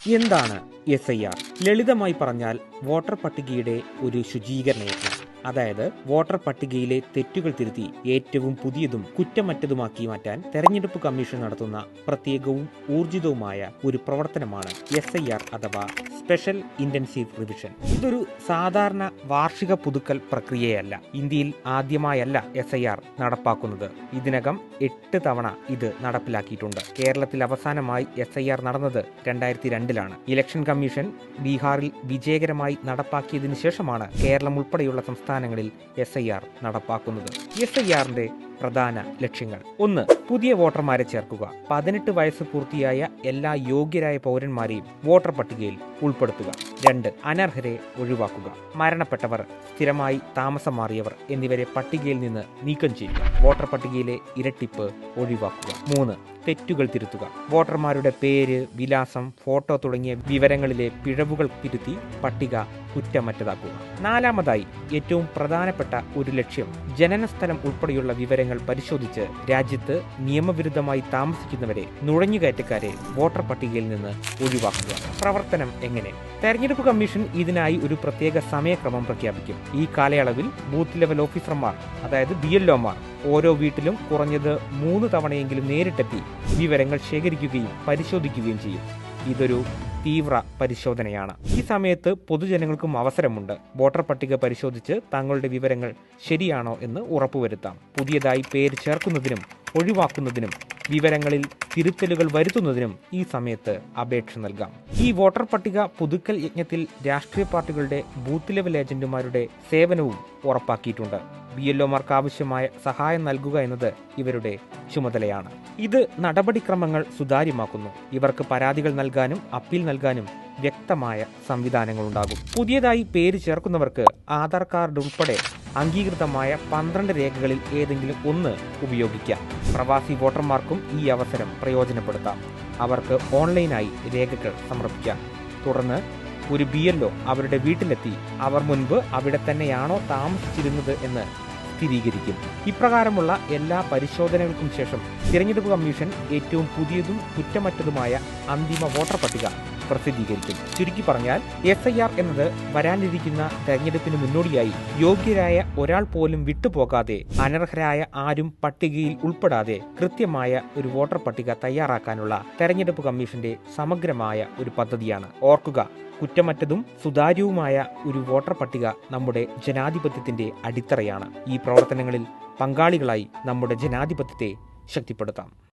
എന്താണ് S I R? ലളിതമായി പറഞ്ഞാൽ വോട്ടർ പട്ടികയുടെ ഒരു ശുചീകരണ യജ്ഞം അതായത് വോട്ടർ പട്ടികയിലെ തെറ്റുകൾ തിരുത്തി ഏറ്റവും പുതിയതും കുറ്റമറ്റതുമാക്കി മാറ്റാൻ തെരഞ്ഞെടുപ്പ് കമ്മീഷൻ നടത്തുന്ന പ്രത്യേകവും ഊർജിതവുമായ ഒരു പ്രവർത്തനമാണ് എസ് ഐ ആർ അഥവാ സ്പെഷ്യൽ ഇന്റൻസീവ് റിവിഷൻ. ഇതൊരു സാധാരണ വാർഷിക പുതുക്കൽ പ്രക്രിയയല്ല. ഇന്ത്യയിൽ ആദ്യമായല്ല എസ് ഐ ആർ നടപ്പാക്കുന്നത്. ഇതിനകം എട്ട് തവണ ഇത് നടപ്പിലാക്കിയിട്ടുണ്ട്. കേരളത്തിൽ അവസാനമായി എസ് ഐ ആർ നടന്നത് രണ്ടായിരത്തി രണ്ടിലാണ് ഇലക്ഷൻ കമ്മീഷൻ ബീഹാറിൽ വിജയകരമായി നടപ്പാക്കിയതിനു ശേഷമാണ് കേരളം ഉൾപ്പെടെയുള്ള സംസ്ഥാനങ്ങളിൽ എസ് ഐ ആർ നടപ്പാക്കുന്നത്. എസ് ഐ ആറിന്റെ പ്രധാന ലക്ഷ്യങ്ങൾ. ഒന്ന് പുതിയ വോട്ടർമാരെ ചേർക്കുക. പതിനെട്ട് വയസ്സ് പൂർത്തിയായ എല്ലാ യോഗ്യരായ പൗരന്മാരെയും വോട്ടർ പട്ടികയിൽ ഉൾപ്പെടുത്തുക. രണ്ട് അനർഹരെ ഒഴിവാക്കുക. മരണപ്പെട്ടവർ സ്ഥിരമായി താമസം മാറിയവർ എന്നിവരെ പട്ടികയിൽ നിന്ന് നീക്കം ചെയ്യുക. വോട്ടർ പട്ടികയിലെ ഇരട്ടിപ്പ് ഒഴിവാക്കുക. മൂന്ന് തെറ്റുകൾ തിരുത്തുക. വോട്ടർമാരുടെ പേര് വിലാസം ഫോട്ടോ തുടങ്ങിയ വിവരങ്ങളിലെ പിഴവുകൾ തിരുത്തി പട്ടിക കുറ്റമറ്റതാക്കുക. നാലാമതായി ഏറ്റവും പ്രധാനപ്പെട്ട ഒരു ലക്ഷ്യം ജനനസ്ഥലം ഉൾപ്പെടെയുള്ള വിവരങ്ങൾ പരിശോധിച്ച് രാജ്യത്ത് നിയമവിരുദ്ധമായി താമസിക്കുന്നവരെ നുഴഞ്ഞുകയറ്റക്കാരെ വോട്ടർ പട്ടികയിൽ നിന്ന് ഒഴിവാക്കുക. പ്രവർത്തനം എങ്ങനെ? തെരഞ്ഞെടുപ്പ് കമ്മീഷൻ ഇതിനായി ഒരു പ്രത്യേക സമയക്രമം പ്രഖ്യാപിക്കും. ഈ കാലയളവിൽ ബൂത്ത് ലെവൽ ഓഫീസർമാർ അതായത് ബി എൽ ഓരോ വീട്ടിലും കുറഞ്ഞത് മൂന്ന് തവണയെങ്കിലും നേരിട്ടെത്തി വിവരങ്ങൾ ശേഖരിക്കുകയും പരിശോധിക്കുകയും ചെയ്യും. ഇതൊരു തീവ്ര പരിശോധനയാണ്. ഈ സമയത്ത് പൊതുജനങ്ങൾക്കും അവസരമുണ്ട്. വോട്ടർ പട്ടിക പരിശോധിച്ച് തങ്ങളുടെ വിവരങ്ങൾ ശരിയാണോ എന്ന് ഉറപ്പുവരുത്താം. പുതിയതായി പേര് ചേർക്കുന്നതിനും ഒഴിവാക്കുന്നതിനും വിവരങ്ങളിൽ തിരുത്തലുകൾ വരുത്തുന്നതിനും ഈ സമയത്ത് അപേക്ഷ നൽകാം. ഈ വോട്ടർ പട്ടിക പുതുക്കൽ യജ്ഞത്തിൽ രാഷ്ട്രീയ പാർട്ടികളുടെ ബൂത്ത് ലെവൽ ഏജന്റുമാരുടെ സേവനവും ഉറപ്പാക്കിയിട്ടുണ്ട്. ബി എൽ ഒമാർക്ക് ആവശ്യമായ സഹായം നൽകുക എന്നത് ഇവരുടെ ചുമതലയാണ്. ഇത് നടപടിക്രമങ്ങൾ സുതാര്യമാക്കുന്നു. ഇവർക്ക് പരാതികൾ നൽകാനും അപ്പീൽ നൽകാനും വ്യക്തമായ സംവിധാനങ്ങളുണ്ടാകും. പുതിയതായി പേര് ചേർക്കുന്നവർക്ക് ആധാർ കാർഡ് ഉൾപ്പെടെ അംഗീകൃതമായ പന്ത്രണ്ട് രേഖകളിൽ ഏതെങ്കിലും ഒന്ന് ഉപയോഗിക്കാം. പ്രവാസി വോട്ടർമാർക്കും ഈ അവസരം പ്രയോജനപ്പെടുത്താം. അവർക്ക് ഓൺലൈനായി രേഖകൾ സമർപ്പിക്കാം. തുടർന്ന് ഒരു ബി അവരുടെ വീട്ടിലെത്തി. അവർ മുൻപ് അവിടെ തന്നെയാണോ താമസിച്ചിരുന്നത് എന്ന് സ്ഥിരീകരിക്കും. ഇപ്രകാരമുള്ള എല്ലാ പരിശോധനകൾക്കും ശേഷം തിരഞ്ഞെടുപ്പ് കമ്മീഷൻ ഏറ്റവും പുതിയതും കുറ്റമറ്റതുമായ അന്തിമ വോട്ടർ പട്ടിക പ്രസിദ്ധീകരിക്കും. ചുരുക്കി പറഞ്ഞാൽ എസ് ഐ ആർ എന്നത് വരാനിരിക്കുന്ന തെരഞ്ഞെടുപ്പിന് മുന്നോടിയായി യോഗ്യരായ ഒരാൾ പോലും വിട്ടുപോകാതെ അനർഹരായ ആരും പട്ടികയിൽ ഉൾപ്പെടാതെ കൃത്യമായ ഒരു വോട്ടർ പട്ടിക തയ്യാറാക്കാനുള്ള തെരഞ്ഞെടുപ്പ് കമ്മീഷന്റെ സമഗ്രമായ ഒരു പദ്ധതിയാണ്. ഓർക്കുക കുറ്റമറ്റതും സുതാര്യവുമായ ഒരു വോട്ടർ പട്ടിക നമ്മുടെ ജനാധിപത്യത്തിന്റെ അടിത്തറയാണ്. ഈ പ്രവർത്തനങ്ങളിൽ പങ്കാളികളായി നമ്മുടെ ജനാധിപത്യത്തെ ശക്തിപ്പെടുത്താം.